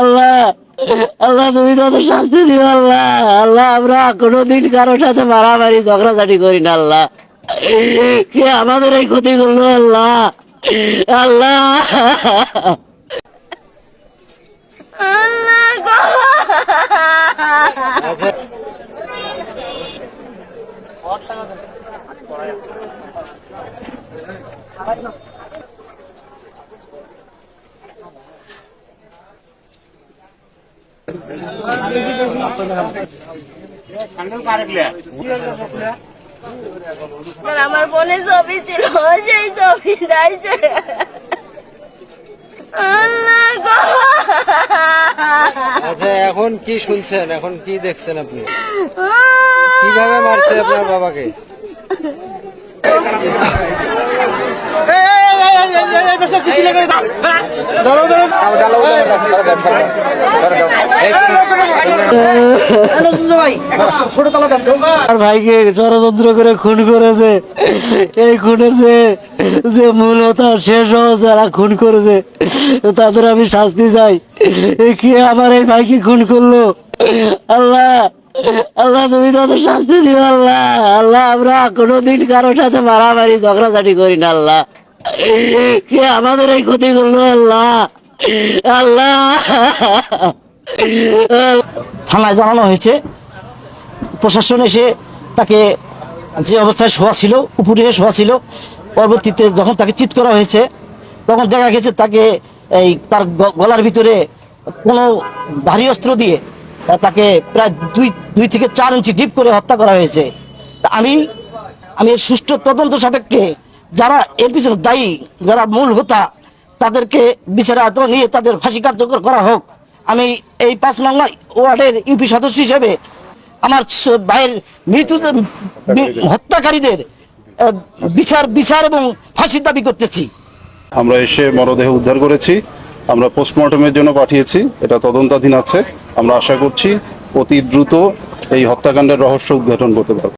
আল্লাহ আল্লাহ, তুমি তাদের শাস্তি দিও আল্লাহ আল্লাহ, আমরা কোনোদিন কারোর সাথে মারামারি, ঝগড়াঝাটি করি না আল্লাহ। কে আমাদের এই ক্ষতি করল আল্লাহ? আল্লাহ গো আর আমার বোনের ছবি ছিল সেই ছবি যাইছে আচ্ছা এখন কি শুনছেন? এখন কি দেখছেন আপনি? কীভাবে মারছে আপনার বাবাকে? আর ভাইকে ষড়যন্ত্র করে খুন করেছে। এই খুনের যে যে মূল হতা শেষ যারা খুন করেছে, তাদের আমি শাস্তি চাই। কে আমার এই ভাইকে খুন করল? আল্লাহ আল্লাহ, তুমি তাদের শাস্তি দিও, আল্লাহ। আল্লাহ, আমরা কোনোদিন কারোর সাথে মারামারি, ঝগড়াঝাটি করি না, আল্লাহ। কে আমাদের এই ক্ষতি করল? আল্লাহ। আল্লাহ। থানায় জানানো হয়েছে, প্রশাসন এসে তাকে যে অবস্থায় শোয়া ছিল, উপরে শোয়া ছিল, পরবর্তীতে যখন তাকে চিৎ করা হয়েছে, তখন দেখা গেছে তাকে এই তার গলার ভিতরে কোনো ভারী অস্ত্র দিয়ে তাকে প্রায় দুই দুই থেকে চার ইঞ্চি ডিপ করে হত্যা করা হয়েছে। আমি আমি সুষ্ঠু তদন্ত সাপেক্ষে যারা এর পিছনে দায়ী, যারা মূল হোতা, তাদেরকে বিচারে আত্মা নিয়ে তাদের ফাঁসি কার্যকর করা হোক। আমি এই পাঁচ মাংলা ওয়ার্ডের ইউপি সদস্য হিসেবে আমার ভাইয়ের মৃত্যু হত্যাকারীদের বিচার বিচার এবং ফাঁসির দাবি করতেছি। আমরা এসে মরদেহ উদ্ধার করেছি, আমরা পোস্টমর্টমের জন্য পাঠিয়েছি, এটা তদন্তাধীন আছে। আমরা আশা করছি অতি দ্রুত এই হত্যাকাণ্ডের রহস্য উদ্ঘাটন করতে পারব।